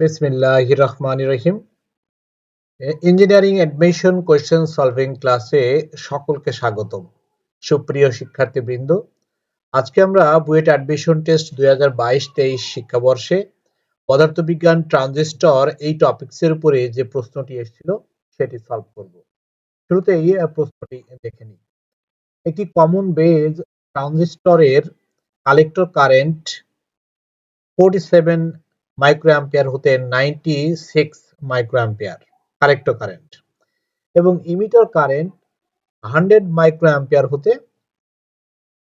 বিসমিল্লাহ রহমান রহিম ইঞ্জিনিয়ারিং অ্যাডমিশন কোয়েশ্চেন সলভিং ক্লাসে সকলকে স্বাগতম। সুপ্রিয় শিক্ষার্থীবৃন্দ, আজকে আমরা বুয়েট অ্যাডমিশন টেস্ট দুই হাজার বাইশ তেইশ শিক্ষাবর্ষে পদার্থবিজ্ঞান ট্রানজিস্টর এই টপিক্সের উপরে যে প্রশ্নটি এসেছিল, সেটি সলভ করব। শুরুতেই প্রশ্নটি দেখে নিই। একটি common base ট্রানজিস্টরের collector current forty seven microampere হতে ninety six microampere collector current এবং ইমিটার কারেন্ট হান্ড্রেড মাইক্রোঅ্যাম্পিয়ার হতে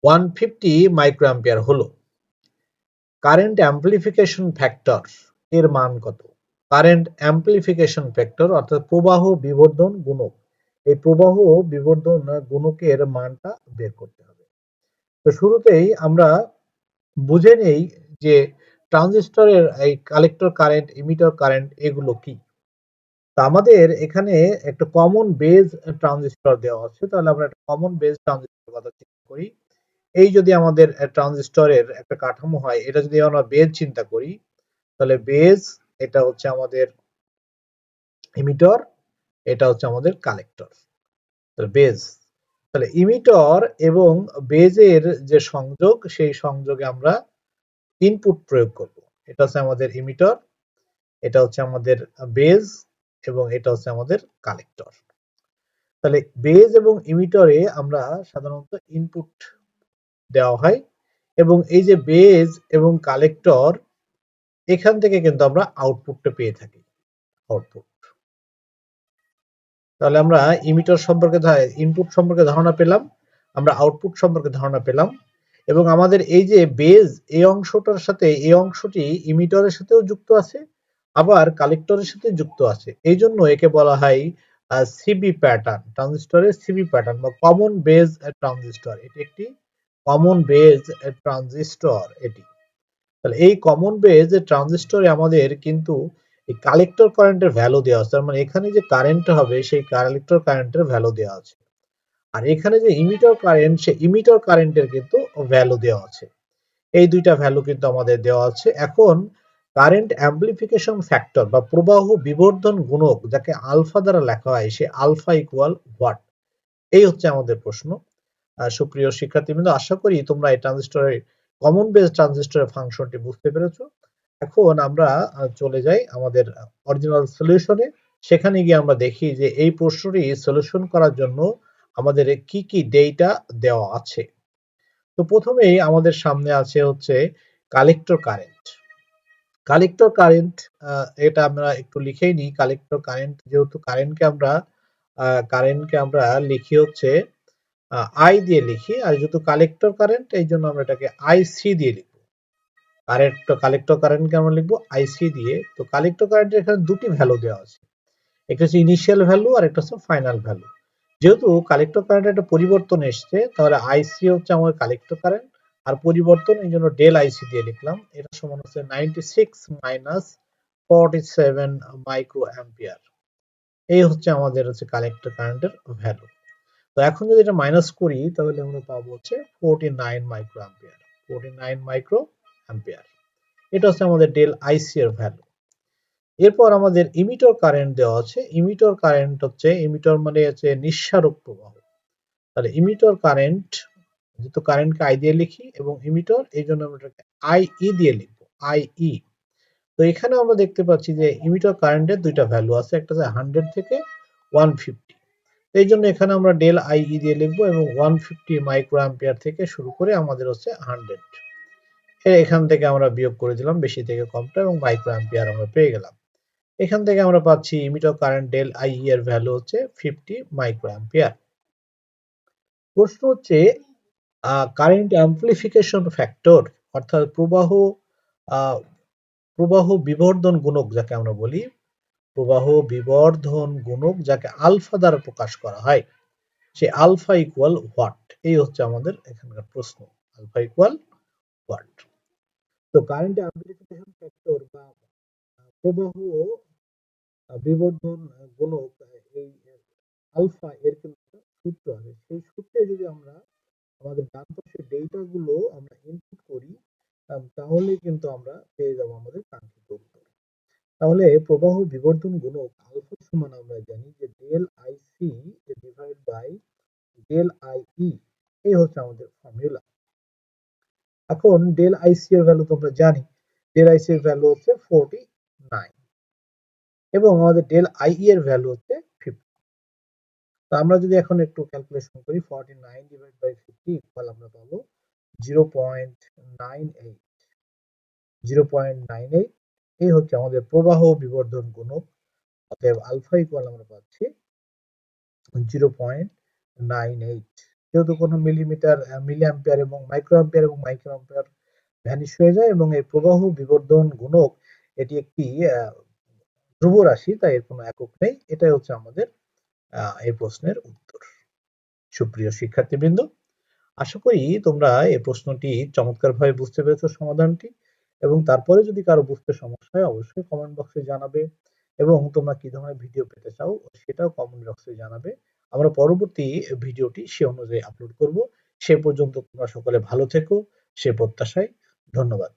ওয়ান ফিফটি মাইক্রোঅ্যাম্পিয়ার হলো। কারেন্ট অ্যাম্পলিফিকেশন ফ্যাক্টর এর মান কত? কারেন্ট অ্যাম্পলিফিকেশন ফ্যাক্টর অর্থাৎ প্রবাহ বিবর্ধন গুণক। এই প্রবাহ বিবর্ধন গুণকের মানটা বের করতে হবে। তো শুরুতেই আমরা বুঝে নেই যে ট্রানজিস্টরের এই কালেক্টর কারেন্ট ইমিটার কারেন্ট এগুলো কি? তা আমাদের এখানে একটা কমন বেজ ট্রানজিস্টর দেওয়া আছে। তাহলে আমরা একটা কমন বেজ ট্রানজিস্টর কথা চিন্তা করি। এই যদি আমাদের ট্রানজিস্টরের একটা কাঠামো হয়, এটা যদি আমরা বেজ চিন্তা করি, তাহলে বেজ এটা হচ্ছে আমাদের ইমিটর এটা হচ্ছে আমাদের কালেক্টর তাহলে বেজ তাহলে ইমিটর এবং বেজের যে সংযোগ, সেই সংযোগে আমরা ইনপুট প্রয়োগ করব। এটা হচ্ছে আমাদের ইমিটর এটা হচ্ছে আমাদের বেজ এবং এটা হচ্ছে আমাদের কালেক্টর তাহলে বেজ এবং ইমিটরে আমরা সাধারণত ইনপুট দেওয়া হয়, এবং এই যে বেজ এবং কালেক্টর এখান থেকে কিন্তু আমরা আউটপুটটা পেয়ে থাকি আউটপুট তাহলে আমরা ইমিটার সম্পর্কে ইনপুট সম্পর্কে ধারণা পেলাম, আমরা আউটপুট সম্পর্কে ধারণা পেলাম এবং আমাদের এই যে বেজ এই অংশটার সাথে, এই অংশটি ইমিটরের সাথেও যুক্ত আছে, আবার কালেক্টরের সাথে যুক্ত আছে। এই জন্য একে বলা হয় সিবি প্যাটার্ন ট্রানজিস্টরের সিবি প্যাটার্ন বা কমন বেজ ট্রানজিস্টর এটি একটি কমন বেজ ট্রানজিস্টর এটি। তাহলে এই কমন বেজ ট্রানজিস্টরে আমাদের কিন্তু এই কালেক্টর কারেন্টের ভ্যালু দেওয়া আছে। তার মানে এখানে যে কারেন্ট হবে, সেই কালেক্টর কারেন্টের ভ্যালু দেওয়া আছে। আর এখানে যে ইমিটার কারেন্ট সে ইমিটার কারেন্টের কিন্তু ভ্যালু দেওয়া আছে। এই দুইটা ভ্যালু কিন্তু আমাদের দেওয়া আছে। এখন কারেন্ট অ্যাম্পলিফিকেশন ফ্যাক্টর বা প্রবাহ বিবর্ধন গুণক যাকে আলফা দ্বারা লেখা হয়, সে আলফা ইকুয়াল হোয়াট এই হচ্ছে আমাদের প্রশ্ন। সুপ্রিয় শিক্ষার্থীবৃন্দ, আশা করি তোমরা এই ট্রানজিস্টরের কমন বেস ট্রানজিস্টরের ফাংশনটি বুঝতে পেরেছ। এখন আমরা চলে যাই আমাদের অরিজিনাল সলিউশনে সেখানে গিয়ে আমরা দেখি যে এই প্রশ্নটি সলিউশন করার জন্য আমাদের কি কি ডেটা দেওয়া আছে? তো প্রথমেই আমাদের সামনে আছে হচ্ছে কালেক্টর কারেন্ট কালেক্টর কারেন্ট এটা আমরা একটু লিখেই নিই। কালেক্টর কারেন্ট যেহেতু কারেন্টকে আমরা কারেন্টকে আমরা লিখি হচ্ছে আই দিয়ে লিখি। আর যেহেতু কালেক্টর কারেন্ট এই জন্য আমরা এটাকে আইসি দিয়ে লিখব। কারেন্ট কালেক্টর কারেন্টকে আমরা লিখব আইসি দিয়ে। তো কালেক্টর কারেন্টের এখানে দুটি ভ্যালু দেওয়া আছে। একটা হচ্ছে ইনিশিয়াল ভ্যালু আর একটা হচ্ছে ফাইনাল ভ্যালু যেহেতু কালেক্টর কারেন্ট একটা পরিবর্তন এসছে, তাহলে আইসি হচ্ছে আমাদের কালেক্টর কারেন্ট আর পরিবর্তন এই জন্য ডেল আইসি দিয়ে লিখলাম, এটা সমান হচ্ছে ninety six minus forty seven micro ampere এই হচ্ছে আমাদের হচ্ছে কালেক্টর কারেন্টের ভ্যালু তো এখন যদি এটা মাইনাস করি, তাহলে আমরা পাবো হচ্ছে forty nine micro ampere forty nine micro ampere এটা হচ্ছে আমাদের ডেল আইসি এর ভ্যালু এরপর আমাদের ইমিটর কারেন্ট দেওয়া আছে। ইমিটর কারেন্ট হচ্ছে ইমিটর মানে হচ্ছে নিঃসারক প্রবাহ। তাহলে ইমিটর কারেন্ট যেহেতু কারেন্টকে আই দিয়ে লিখি এবং ইমিটর এই জন্য আমরা আই ই দিয়ে লিখব। আই ই তো এখানে আমরা দেখতে পাচ্ছি যে ইমিটর কারেন্টের দুইটা ভ্যালু আছে। একটা হচ্ছে হান্ড্রেড থেকে ওয়ান ফিফটি এই জন্য এখানে আমরা ডেল আই ই দিয়ে লিখব এবং ওয়ান ফিফটি মাইক্রো অ্যাম্পিয়ার থেকে শুরু করে আমাদের হচ্ছে হান্ড্রেড এখান থেকে আমরা বিয়োগ করে দিলাম, বেশি থেকে কমটা এবং মাইক্রো অ্যাম্পিয়ার আমরা পেয়ে গেলাম। এখান থেকে আমরা পাচ্ছি ইমিটর কারেন্ট ডেল আই এর ভ্যালু হচ্ছে ফিফটি মাইক্রো অ্যাম্পিয়ার প্রশ্ন হচ্ছে কারেন্ট অ্যাম্পলিফিকেশন ফ্যাক্টর অর্থাৎ প্রবাহ প্রবাহ বিবর্ধন গুণক যাকে আমরা বলি, প্রবাহ বিবর্ধন গুণক যাকে আলফা দ্বারা প্রকাশ করা হয়, সে আলফা ইকুয়াল হোয়াট এই হচ্ছে আমাদের এখানকার প্রশ্ন alpha equal what to current amplification factor বা প্রবাহ বিবর্ধন গুণক এই আলফা এর কিন্তু সূত্র আছে। সেই সূত্রে যদি আমরা আমাদের ডান পাশেরগুলো আমরা ইনপুট করি তাহলে কিন্তু আমরা পেয়ে যাব আমাদের কাঙ্ক্ষিত উত্তর। তাহলে প্রবাহ বিবর্ধন গুণক আলফা সমান আমরা জানি যে del I C divide by del I E এই হচ্ছে আমাদের ফর্মুলা এখন ডেল আইসি এর ভ্যালু তো আমরা জানি ডেল আইসি এর ভ্যালু হচ্ছে ফোরটি নাইন এবং আমাদের ডেল আই এর ভ্যালু হচ্ছে তো আমরা যদি এখন একটু ক্যালকুলেশন করি forty nine divide by fifty equal আমরা পাবো zero point nine eight zero point nine eight এই হচ্ছে আমাদের প্রবাহ বিবর্ধন গুণক। অতএব আলফা ইকুয়াল আমরা পাচ্ছি জিরো পয়েন্ট নাইন এইট যেহেতু কোনো মিলিমিটার মিলি অ্যাম্পিয়ার এবং মাইক্রো অ্যাম্পিয়ার এবং মাইক্রো অ্যাম্পিয়ার ভ্যানিশ হয়ে যায় এবং এই প্রবাহ বিবর্ধন গুণক, এটি একটি ধ্রুব রাশি, তাই এর কোনো একক নেই। এটাই হচ্ছে আমাদের এই প্রশ্নের উত্তর। সুপ্রিয় শিক্ষার্থীবৃন্দ, আশা করি তোমরা এই প্রশ্নটি চমৎকারভাবে বুঝতে পেরেছ সমাধানটি। এবং তারপরে যদি কারও বুঝতে সমস্যা হয়, অবশ্যই কমেন্ট বক্সে জানাবে। এবং তোমরা কি ধরনের ভিডিও পেতে চাও, সেটাও কমেন্ট বক্সে জানাবে। আমরা পরবর্তী ভিডিওটি সে অনুযায়ী আপলোড করব। সে পর্যন্ত তোমরা সকলে ভালো থেকো, সে প্রত্যাশায় ধন্যবাদ।